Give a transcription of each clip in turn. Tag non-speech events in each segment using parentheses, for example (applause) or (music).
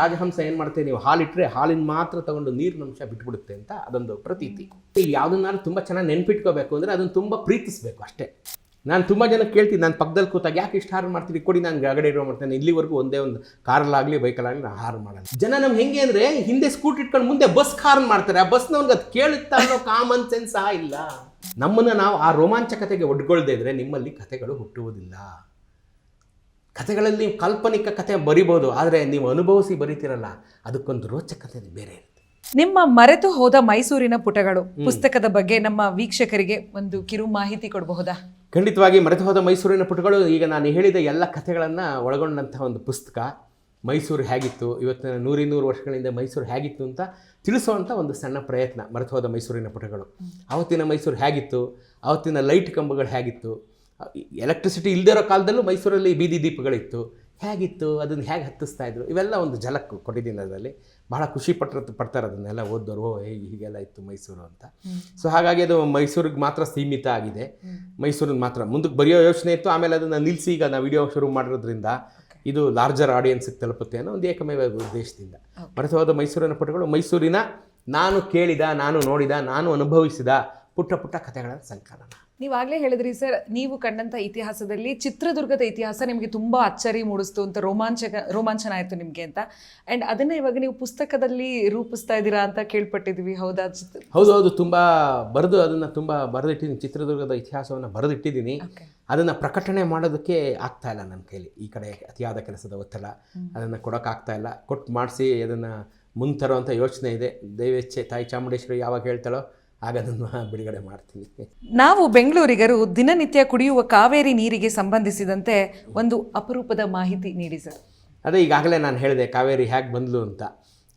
ರಾಜಹಂಸ ಏನು ಮಾಡ್ತೇವೆ ನೀವು ಹಾಲಿಟ್ಟರೆ ಹಾಲಿನ ಮಾತ್ರ ತಗೊಂಡು ನೀರಿನ ಅಂಶ ಬಿಟ್ಬಿಡುತ್ತೆ ಅಂತ ಅದೊಂದು ಪ್ರತೀತಿ. ಯಾವುದನ್ನಾದ್ರೂ ತುಂಬ ಚೆನ್ನಾಗಿ ನೆನ್ಪಿಟ್ಕೋಬೇಕು ಅಂದರೆ ಅದನ್ನು ತುಂಬ ಪ್ರೀತಿಸಬೇಕು ಅಷ್ಟೇ. ನಾನು ತುಂಬ ಜನ ಕೇಳ್ತೀನಿ, ನಾನು ಪಕ್ಕದಲ್ಲಿ ಕೂತಾಗ ಯಾಕೆ ಇಷ್ಟು ಹಾರು ಮಾಡ್ತೀನಿ ಕೊಡಿ, ನಾನು ಗಗಡೆ ಇರೋ ಮಾಡ್ತೇನೆ. ಇಲ್ಲಿವರೆಗೂ ಒಂದೇ ಒಂದು ಕಾರಲ್ಲಾಗಲಿ ಬೈಕಲ್ಲಾಗಲಿ ನಾನು ಹಾರು ಮಾಡಲ್ಲ. ಜನ ನಮ್ಗೆ ಹೆಂಗೆ ಅಂದರೆ ಹಿಂದೆ ಸ್ಕೂಟ್ ಇಟ್ಕೊಂಡು ಮುಂದೆ ಬಸ್ ಹಾರ್ನ್ ಮಾಡ್ತಾರೆ. ಆ ಬಸ್ನವ್ರಿಗೆ ಅದು ಕೇಳುತ್ತಾ ಅನ್ನೋ ಕಾಮನ್ ಸೆನ್ಸ್ ಸಹ ಇಲ್ಲ. ನಮ್ಮನ್ನು ನಾವು ಆ ರೋಮಾಂಚಕತೆಗೆ ಒಡ್ಗೊಳ್ದೇ ಇದ್ರೆ ನಿಮ್ಮಲ್ಲಿ ಕಥೆಗಳು ಹುಟ್ಟುವುದಿಲ್ಲ. ಕಥೆಗಳಲ್ಲಿ ನೀವು ಕಾಲ್ಪನಿಕ ಕಥೆ ಬರಿಬೋದು ಆದರೆ ನೀವು ಅನುಭವಿಸಿ ಬರಿತೀರಲ್ಲ ಅದಕ್ಕೊಂದು ರೋಚಕತೆ ಬೇರೆ ಇರುತ್ತೆ. ನಿಮ್ಮ ಮರೆತು ಹೋದ ಮೈಸೂರಿನ ಪುಟಗಳು ಪುಸ್ತಕದ ಬಗ್ಗೆ ನಮ್ಮ ವೀಕ್ಷಕರಿಗೆ ಒಂದು ಕಿರು ಮಾಹಿತಿ ಕೊಡಬಹುದಾ? ಖಂಡಿತವಾಗಿ ಮರೆತು ಹೋದ ಮೈಸೂರಿನ ಪುಟಗಳು ಈಗ ನಾನು ಹೇಳಿದ ಎಲ್ಲ ಕಥೆಗಳನ್ನು ಒಳಗೊಂಡಂತಹ ಒಂದು ಪುಸ್ತಕ ಮೈಸೂರು ಹೇಗಿತ್ತು ಇವತ್ತಿನ ನೂರಿನೂರು ವರ್ಷಗಳಿಂದ ಮೈಸೂರು ಹೇಗಿತ್ತು ಅಂತ ತಿಳಿಸುವಂಥ ಒಂದು ಸಣ್ಣ ಪ್ರಯತ್ನ ಮರೆತು ಹೋದ ಮೈಸೂರಿನ ಪುಟಗಳು. ಆವತ್ತಿನ ಮೈಸೂರು ಹೇಗಿತ್ತು ಆವತ್ತಿನ ಲೈಟ್ ಕಂಬಗಳು ಹೇಗಿತ್ತು ಎಲೆಕ್ಟ್ರಿಸಿಟಿ ಇಲ್ಲದೇ ಇರೋ ಕಾಲದಲ್ಲೂ ಮೈಸೂರಲ್ಲಿ ಬೀದಿ ದೀಪಗಳಿತ್ತು. ಹೇಗಿತ್ತು? ಅದನ್ನು ಹೇಗೆ ಹತ್ತಿಸ್ತಾ ಇದ್ರು? ಇವೆಲ್ಲ ಒಂದು ಝಲಕ್ಕು ಕೊಟ್ಟಿದ್ದೀನಿ ಅದರಲ್ಲಿ ಬಹಳ ಖುಷಿ ಪಟ್ಟರು ಪಡ್ತಾರೆ ಅದನ್ನೆಲ್ಲ ಓದೋರು ಓ ಹೀಗೆಲ್ಲ ಇತ್ತು ಮೈಸೂರು ಅಂತ. ಸೊ ಹಾಗಾಗಿ ಅದು ಮೈಸೂರಿಗೆ ಮಾತ್ರ ಸೀಮಿತ ಆಗಿದೆ. ಮೈಸೂರಿನ ಮಾತ್ರ ಮುಂದಕ್ಕೆ ಬರೆಯೋ ಯೋಚನೆ ಇತ್ತು. ಆಮೇಲೆ ಅದನ್ನು ನಿಲ್ಲಿಸಿ ಈಗ ನಾವು ವಿಡಿಯೋ ಶುರು ಮಾಡಿರೋದ್ರಿಂದ ಇದು ಲಾರ್ಜರ್ ಆಡಿಯನ್ಸ್ಗೆ ತಲುಪುತ್ತೆ ಅನ್ನೋ ಒಂದು ಏಕಮೇವ ಉದ್ದೇಶದಿಂದ. ಮರೆತು ಹೋದ ಮೈಸೂರಿನ ಪುಟಗಳು ಮೈಸೂರಿನ ನಾನು ಕೇಳಿದ ನಾನು ನೋಡಿದ ನಾನು ಅನುಭವಿಸಿದ ಪುಟ್ಟ ಪುಟ್ಟ ಕಥೆಗಳ ಸಂಕಲನ. ನೀವಾಗಲೇ ಹೇಳಿದ್ರಿ ಸರ್ ನೀವು ಕಂಡಂಥ ಇತಿಹಾಸದಲ್ಲಿ ಚಿತ್ರದುರ್ಗದ ಇತಿಹಾಸ ನಿಮಗೆ ತುಂಬ ಅಚ್ಚರಿ ಮೂಡಿಸ್ತು ಅಂತ ರೋಮಾಂಚಕ ರೋಮಾಂಚನ ಆಯಿತು ನಿಮಗೆ ಅಂತ. ಆ್ಯಂಡ್ ಅದನ್ನ ಇವಾಗ ನೀವು ಪುಸ್ತಕದಲ್ಲಿ ರೂಪಿಸ್ತಾ ಇದ್ದೀರಾ ಅಂತ ಕೇಳ್ಪಟ್ಟಿದ್ವಿ ಹೌದಾ? ಚಿತ್ರ ಹೌದು ಹೌದು ತುಂಬ ಬರೆದು ಅದನ್ನು ತುಂಬ ಬರೆದಿಟ್ಟಿದ್ದೀನಿ. ಚಿತ್ರದುರ್ಗದ ಇತಿಹಾಸವನ್ನು ಬರೆದಿಟ್ಟಿದ್ದೀನಿ. ಅದನ್ನು ಪ್ರಕಟಣೆ ಮಾಡೋದಕ್ಕೆ ಆಗ್ತಾ ಇಲ್ಲ ನನ್ನ ಕೈಲಿ. ಈ ಕಡೆ ಅತಿಯಾದ ಕೆಲಸದ ಒತ್ತಡ. ಅದನ್ನು ಕೊಡೋಕ್ಕಾಗ್ತಾ ಇಲ್ಲ. ಕೊಟ್ಟು ಮಾಡಿಸಿ ಅದನ್ನು ಮುಂದೆ ಅಂತ ಯೋಚನೆ ಇದೆ. ದೈವೇಚ್ಛೆ ತಾಯಿ ಚಾಮುಂಡೇಶ್ವರಿ ಯಾವಾಗ ಹೇಳ್ತಾಳೋ ಆಗ ಅದನ್ನು (laughs) ಬಿಡುಗಡೆ ಮಾಡ್ತೀವಿ ನಾವು ಬೆಂಗಳೂರಿಗರು ದಿನನಿತ್ಯ ಕುಡಿಯುವ ಕಾವೇರಿ ನೀರಿಗೆ ಸಂಬಂಧಿಸಿದಂತೆ ಒಂದು ಅಪರೂಪದ ಮಾಹಿತಿ ನೀಡಿ ಸರ್. ಅದೇ ಈಗಾಗಲೇ ನಾನು ಹೇಳಿದೆ ಕಾವೇರಿ ಹೇಗೆ ಬಂದ್ಲು ಅಂತ.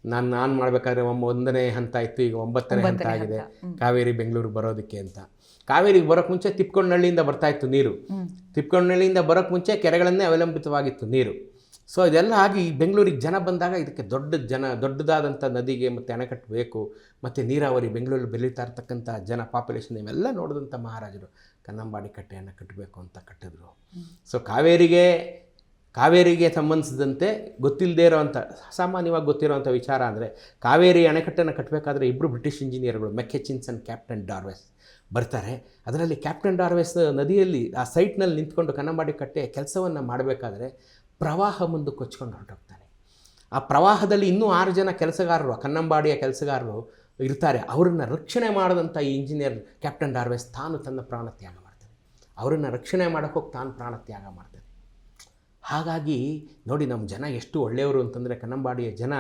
ನಾನು ನಾನು ಮಾಡಬೇಕಾದ್ರೆ ಒಮ್ಮ ಒಂದನೇ ಹಂತ ಇತ್ತು ಈಗ ಒಂಬತ್ತನೇ ಹಂತ ಆಗಿದೆ. ಕಾವೇರಿ ಬೆಂಗಳೂರು ಬರೋದಕ್ಕೆ ಅಂತ. ಕಾವೇರಿಗೆ ಬರೋಕ್ಕೆ ಮುಂಚೆ ತಿಪ್ಕೊಂಡಳ್ಳಿಯಿಂದ ಬರ್ತಾ ಇತ್ತು ನೀರು. ತಿಪ್ಕೊಂಡಳ್ಳಿಯಿಂದ ಬರೋಕ್ಕೆ ಮುಂಚೆ ಕೆರೆಗಳನ್ನೇ ಅವಲಂಬಿತವಾಗಿತ್ತು ನೀರು. ಸೊ ಇದೆಲ್ಲ ಆಗಿ ಬೆಂಗಳೂರಿಗೆ ಜನ ಬಂದಾಗ ಇದಕ್ಕೆ ದೊಡ್ಡ ಜನ ದೊಡ್ಡದಾದಂಥ ನದಿಗೆ ಮತ್ತು ಅಣೆಕಟ್ಟು ಬೇಕು ಮತ್ತು ನೀರಾವರಿ ಬೆಂಗಳೂರಲ್ಲಿ ಬೆಳೀತಾ ಇರ್ತಕ್ಕಂಥ ಜನ ಪಾಪ್ಯುಲೇಷನ್ ಇವೆಲ್ಲ ನೋಡಿದಂಥ ಮಹಾರಾಜರು ಕನ್ನಂಬಾಡಿ ಕಟ್ಟೆಯನ್ನು ಕಟ್ಟಬೇಕು ಅಂತ ಕಟ್ಟಿದ್ರು. ಸೊ ಕಾವೇರಿಗೆ ಕಾವೇರಿಗೆ ಸಂಬಂಧಿಸಿದಂತೆ ಗೊತ್ತಿಲ್ಲದೇ ಇರೋವಂಥ ಸಾಮಾನ್ಯವಾಗಿ ಗೊತ್ತಿರೋವಂಥ ವಿಚಾರ ಅಂದರೆ ಕಾವೇರಿ ಅಣೆಕಟ್ಟನ್ನು ಕಟ್ಟಬೇಕಾದ್ರೆ ಇಬ್ಬರು ಬ್ರಿಟಿಷ್ ಇಂಜಿನಿಯರ್ಗಳು ಮೆಕ್ಕೆಚಿನ್ಸನ್ ಕ್ಯಾಪ್ಟನ್ ಡಾರ್ವೆಸ್ ಬರ್ತಾರೆ. ಅದರಲ್ಲಿ ಕ್ಯಾಪ್ಟನ್ ಡಾರ್ವೆಸ್ ನದಿಯಲ್ಲಿ ಆ ಸೈಟ್ನಲ್ಲಿ ನಿಂತ್ಕೊಂಡು ಕನ್ನಂಬಾಡಿ ಕಟ್ಟೆ ಕೆಲಸವನ್ನು ಮಾಡಬೇಕಾದ್ರೆ ಪ್ರವಾಹ ಮುಂದೆ ಕೊಚ್ಕೊಂಡು ಹೊರಟೋಗ್ತಾನೆ. ಆ ಪ್ರವಾಹದಲ್ಲಿ ಇನ್ನೂ ಆರು ಜನ ಕೆಲಸಗಾರರು ಕನ್ನಂಬಾಡಿಯ ಕೆಲಸಗಾರರು ಇರ್ತಾರೆ. ಅವರನ್ನು ರಕ್ಷಣೆ ಮಾಡಿದಂಥ ಈ ಇಂಜಿನಿಯರ್ ಕ್ಯಾಪ್ಟನ್ ಡಾರ್ವೆಸ್ ತಾನು ತನ್ನ ಪ್ರಾಣ ತ್ಯಾಗ ಮಾಡ್ತಾನೆ. ಅವರನ್ನು ರಕ್ಷಣೆ ಮಾಡೋಕ್ಕೆ ಹೋಗಿ ತಾನು ಪ್ರಾಣ ತ್ಯಾಗ ಮಾಡ್ತಾನೆ. ಹಾಗಾಗಿ ನೋಡಿ ನಮ್ಮ ಜನ ಎಷ್ಟು ಒಳ್ಳೆಯವರು ಅಂತಂದರೆ ಕನ್ನಂಬಾಡಿಯ ಜನ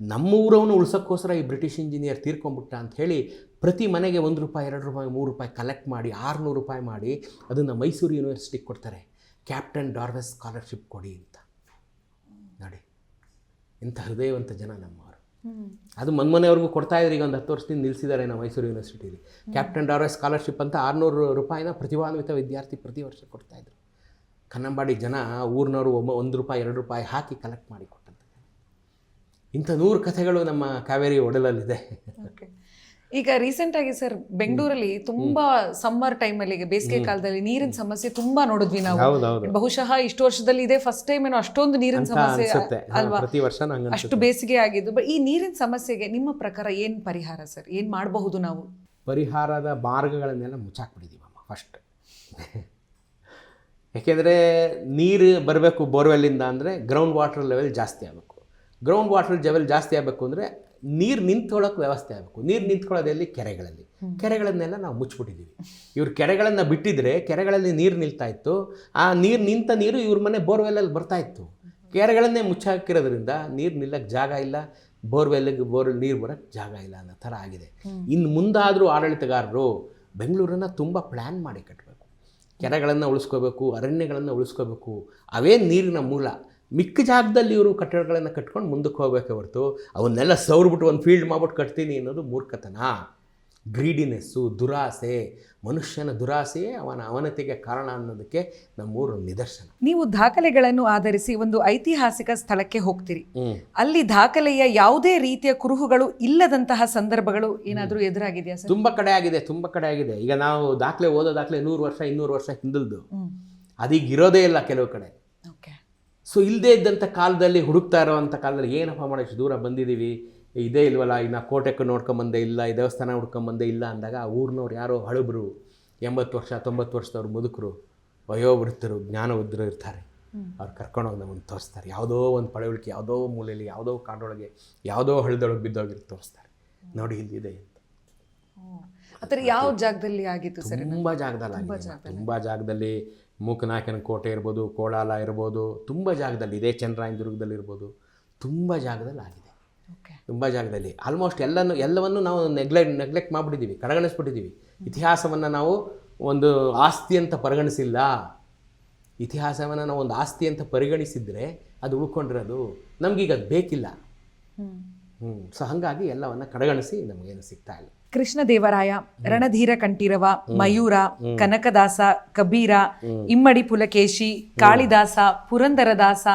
ನಮ್ಮ ಊರವನ್ನು ಉಳ್ಸೋಕ್ಕೋಸ್ಕರ ಈ ಬ್ರಿಟಿಷ್ ಇಂಜಿನಿಯರ್ ತೀರ್ಕೊಂಬಿಟ್ಟ ಅಂತ ಹೇಳಿ ಪ್ರತಿ ಮನೆಗೆ ಒಂದು ರೂಪಾಯಿ, ಎರಡು ರೂಪಾಯಿ, ಮೂರು ರೂಪಾಯಿ ಕಲೆಕ್ಟ್ ಮಾಡಿ, ಆರುನೂರು ರೂಪಾಯಿ ಮಾಡಿ ಅದನ್ನು ಮೈಸೂರು ಯೂನಿವರ್ಸಿಟಿಗೆ ಕೊಡ್ತಾರೆ. ಕ್ಯಾಪ್ಟನ್ ಡಾರ್ವೆಸ್ ಸ್ಕಾಲರ್ಶಿಪ್ ಕೊಡಿ ಅಂತ. ನೋಡಿ ಇಂಥ ಹೃದಯವಂತ ಜನ ನಮ್ಮವರು. ಅದು ಮನ್ಮನೆಯವ್ರಿಗೂ ಕೊಡ್ತಾ ಇದ್ದಾರೆ ಈಗ ಒಂದು ಹತ್ತು ವರ್ಷದಿಂದ ನಿಲ್ಲಿಸಿದ್ದಾರೆ ನಮ್ಮ ಮೈಸೂರು ಯೂನಿವರ್ಸಿಟಿಲಿ. ಕ್ಯಾಪ್ಟನ್ ಡಾರ್ವೆಸ್ ಸ್ಕಾಲರ್ಶಿಪ್ ಅಂತ ಆರುನೂರು ರೂಪಾಯಿನ ಪ್ರತಿಭಾನ್ವಿತ ವಿದ್ಯಾರ್ಥಿ ಪ್ರತಿ ವರ್ಷ ಕೊಡ್ತಾಯಿದ್ರು ಕನ್ನಂಬಾಡಿ ಜನ ಊರಿನವರು ಒಬ್ಬ ಒಂದು ರೂಪಾಯಿ ಎರಡು ರೂಪಾಯಿ ಹಾಕಿ ಕಲೆಕ್ಟ್ ಮಾಡಿ ಕೊಟ್ಟಂತ. ಇಂಥ ನೂರು ಕಥೆಗಳು ನಮ್ಮ ಕಾವೇರಿ ಒಡಲಲ್ಲಿದೆ. ಓಕೆ ಈಗ ರೀಸೆಂಟ್ ಆಗಿ ಸರ್ ಬೆಂಗಳೂರಲ್ಲಿ ತುಂಬಾ ಸಮ್ಮರ್ ಟೈಮ್ ಅಲ್ಲಿ ಬೇಸಿಗೆ ಕಾಲದಲ್ಲಿ ನೀರಿನ ಸಮಸ್ಯೆ ತುಂಬಾ ನೋಡಿದ್ವಿ ನಾವು. ಬಹುಶಃ ಇಷ್ಟು ವರ್ಷದಲ್ಲಿ ಇದೇ ಫಸ್ಟ್ ಟೈಮ್ ಏನೋ ಅಷ್ಟೊಂದು ನೀರಿನ ಸಮಸ್ಯೆ ಅಲ್ವಾ? ಪ್ರತಿ ವರ್ಷ ಅಷ್ಟು ಬೇಸಿಗೆ ಆಗಿದ್ದು ಬಟ್ ಈ ನೀರಿನ ಸಮಸ್ಯೆಗೆ ನಿಮ್ಮ ಪ್ರಕಾರ ಏನ್ ಪರಿಹಾರ ಸರ್ ಏನ್ ಮಾಡಬಹುದು ನಾವು? ಪರಿಹಾರದ ಮಾರ್ಗಗಳನ್ನೆಲ್ಲ ಮುಚ್ಚಾಕ್ಬಿಟ್ಟಿದ್ದೀವಮ್ಮ ಫಸ್ಟ್ (laughs) ಯಾಕೆಂದರೆ ನೀರು ಬರಬೇಕು ಬೋರ್ವೆಲ್ಲಿಂದ ಅಂದ್ರೆ ಗ್ರೌಂಡ್ ವಾಟರ್ ಲೆವೆಲ್ ಜಾಸ್ತಿ ಆಗಬೇಕು. ಗ್ರೌಂಡ್ ವಾಟರ್ ಲೆವೆಲ್ ಜಾಸ್ತಿ ಆಗಬೇಕು ಅಂದರೆ ನೀರು ನಿಂತ್ಕೊಳ್ಳೋಕೆ ವ್ಯವಸ್ಥೆ ಆಗಬೇಕು. ನೀರು ನಿಂತ್ಕೊಳ್ಳೋದೆಲ್ಲಿ ಕೆರೆಗಳಲ್ಲಿ. ಕೆರೆಗಳನ್ನೆಲ್ಲ ನಾವು ಮುಚ್ಚಿಬಿಟ್ಟಿದ್ದೀವಿ ಇವ್ರು ಕೆರೆಗಳನ್ನು ಬಿಟ್ಟಿದ್ರೆ ಕೆರೆಗಳಲ್ಲಿ ನೀರು ನಿಲ್ತಾ ಇತ್ತು. ಆ ನೀರು ನಿಂತ ನೀರು ಇವ್ರ ಮನೆ ಬೋರ್ವೆಲ್ಲಲ್ಲಿ ಬರ್ತಾ ಇತ್ತು. ಕೆರೆಗಳನ್ನೇ ಮುಚ್ಚಾಕಿರೋದ್ರಿಂದ ನೀರು ನಿಲ್ಲಕ್ಕೆ ಜಾಗ ಇಲ್ಲ. ಬೋರ್ವೆಲ್ಗೆ ಬೋರ್ ನೀರು ಬರೋಕ್ಕೆ ಜಾಗ ಇಲ್ಲ ಅನ್ನೋ ಥರ ಆಗಿದೆ. ಇನ್ನು ಮುಂದಾದರೂ ಆಡಳಿತಗಾರರು ಬೆಂಗಳೂರನ್ನು ತುಂಬ ಪ್ಲ್ಯಾನ್ ಮಾಡಿ ಕಟ್ಟಬೇಕು ಕೆರೆಗಳನ್ನು ಉಳಿಸ್ಕೋಬೇಕು, ಅರಣ್ಯಗಳನ್ನು ಉಳಿಸ್ಕೋಬೇಕು. ಅವೇ ನೀರಿನ ಮೂಲ. ಮಿಕ್ಕ ಜಾಗದಲ್ಲಿ ಇವರು ಕಟ್ಟಡಗಳನ್ನು ಕಟ್ಕೊಂಡು ಮುಂದಕ್ಕೆ ಹೋಗಬೇಕೆ ಹೊರತು ಅವನ್ನೆಲ್ಲ ಸೌರ್ಬಿಟ್ಟು ಒಂದು ಫೀಲ್ಡ್ ಮಾಡ್ಬಿಟ್ಟು ಕಟ್ತೀನಿ ಅನ್ನೋದು ಮೂರ್ಖತನ. ಗ್ರೀಡಿನೆಸ್ಸು ದುರಾಸೆ ಮನುಷ್ಯನ ದುರಾಸೆಯೇ ಅವನ ಅವನತಿಗೆ ಕಾರಣ ಅನ್ನೋದಕ್ಕೆ ನಮ್ಮೂರು ನಿದರ್ಶನ. ನೀವು ದಾಖಲೆಗಳನ್ನು ಆಧರಿಸಿ ಒಂದು ಐತಿಹಾಸಿಕ ಸ್ಥಳಕ್ಕೆ ಹೋಗ್ತೀರಿ. ಅಲ್ಲಿ ದಾಖಲೆಯ ಯಾವುದೇ ರೀತಿಯ ಕುರುಹುಗಳು ಇಲ್ಲದಂತಹ ಸಂದರ್ಭಗಳು ಏನಾದರೂ ಎದುರಾಗಿದೆಯಾ ಸರ್? ತುಂಬ ಕಡೆ ಆಗಿದೆ ತುಂಬ ಕಡೆ ಆಗಿದೆ. ಈಗ ನಾವು ದಾಖಲೆ ಓದೋ ದಾಖಲೆ ನೂರು ವರ್ಷ ಇನ್ನೂರು ವರ್ಷ ಹಿಂದಲ್ದು ಅದೀಗ ಇರೋದೇ ಇಲ್ಲ ಕೆಲವು ಕಡೆ. ಓಕೆ ಸೊ ಇಲ್ಲದೇ ಇದ್ದಂಥ ಕಾಲದಲ್ಲಿ ಹುಡುಕ್ತಾ ಇರೋವಂಥ ಕಾಲದಲ್ಲಿ ಏನಪ್ಪ ಮಾಡೋ ಇಷ್ಟು ದೂರ ಬಂದಿದ್ದೀವಿ. ಇದೇ ಇಲ್ವಲ್ಲ ಇನ್ನು ಕೋಟೆಕ್ಕೆ ನೋಡ್ಕೊಂಬಂದೇ ಇಲ್ಲ ಈ ದೇವಸ್ಥಾನ ಹುಡ್ಕೊಂಬಂದೇ ಇಲ್ಲ ಅಂದಾಗ ಆ ಊರಿನವ್ರು ಯಾರೋ ಹಳಬರು ಎಂಬತ್ತು ವರ್ಷ ತೊಂಬತ್ತು ವರ್ಷದವ್ರು ಮುದುಕರು ವಯೋವೃತ್ತರು ಜ್ಞಾನವೃದ್ಧರು ಇರ್ತಾರೆ. ಅವ್ರು ಕರ್ಕೊಂಡೋಗಿ ನಮ್ಮನ್ನು ತೋರಿಸ್ತಾರೆ. ಯಾವುದೋ ಒಂದು ಪಳವಳಿಕೆ ಯಾವುದೋ ಮೂಲೆಯಲ್ಲಿ ಯಾವುದೋ ಕಾಡೊಳಗೆ ಯಾವುದೋ ಹಳದೊಳಗೆ ಬಿದ್ದೋಗಿರೋ ತೋರಿಸ್ತಾರೆ. ನೋಡಿ ಇಲ್ಲಿದೆ ಅಂತ. ಯಾವ ಜಾಗದಲ್ಲಿ ಆಗಿತ್ತು ಸರ್ ತುಂಬ ಜಾಗದಲ್ಲಿ. ತುಂಬ ಜಾಗದಲ್ಲಿ ಮೂಕನಾಯಕನ ಕೋಟೆ ಇರ್ಬೋದು ಕೋಳಾಲ ಇರ್ಬೋದು ತುಂಬ ಜಾಗದಲ್ಲಿ ಇದೇ ಚಂದ್ರಾಯನದುರ್ಗದಲ್ಲಿ ಇರ್ಬೋದು ತುಂಬ ಜಾಗದಲ್ಲಿ ಆಗಿದೆ. ಓಕೆ ತುಂಬ ಜಾಗದಲ್ಲಿ. ಆಲ್ಮೋಸ್ಟ್ ಎಲ್ಲನೂ ಎಲ್ಲವನ್ನು ನಾವು ನೆಗ್ಲೆಕ್ಟ್ ನೆಗ್ಲೆಕ್ಟ್ ಮಾಡಿಬಿಟ್ಟಿದ್ದೀವಿ ಕಡೆಗಣಿಸ್ಬಿಟ್ಟಿದ್ದೀವಿ ಇತಿಹಾಸವನ್ನು ನಾವು ಒಂದು ಆಸ್ತಿ ಅಂತ ಪರಿಗಣಿಸಿಲ್ಲ. ಇತಿಹಾಸವನ್ನು ನಾವು ಒಂದು ಆಸ್ತಿ ಅಂತ ಪರಿಗಣಿಸಿದರೆ ಅದು ಉಳ್ಕೊಂಡಿರೋದು. ನಮಗೀಗ ಅದು ಬೇಕಿಲ್ಲ. ಹ್ಞೂ ಸೊ ಹಾಗಾಗಿ ಎಲ್ಲವನ್ನು ಕಡೆಗಣಿಸಿ ನಮಗೇನು ಸಿಗ್ತಾ ಇಲ್ಲ. ಕೃಷ್ಣದೇವರಾಯ ರಣಧೀರ ಕಂಠೀರವ ಮಯೂರ ಕನಕದಾಸ ಕಬೀರ ಇಮ್ಮಡಿ ಪುಲಕೇಶಿ ಕಾಳಿದಾಸ ಪುರಂದರದಾಸ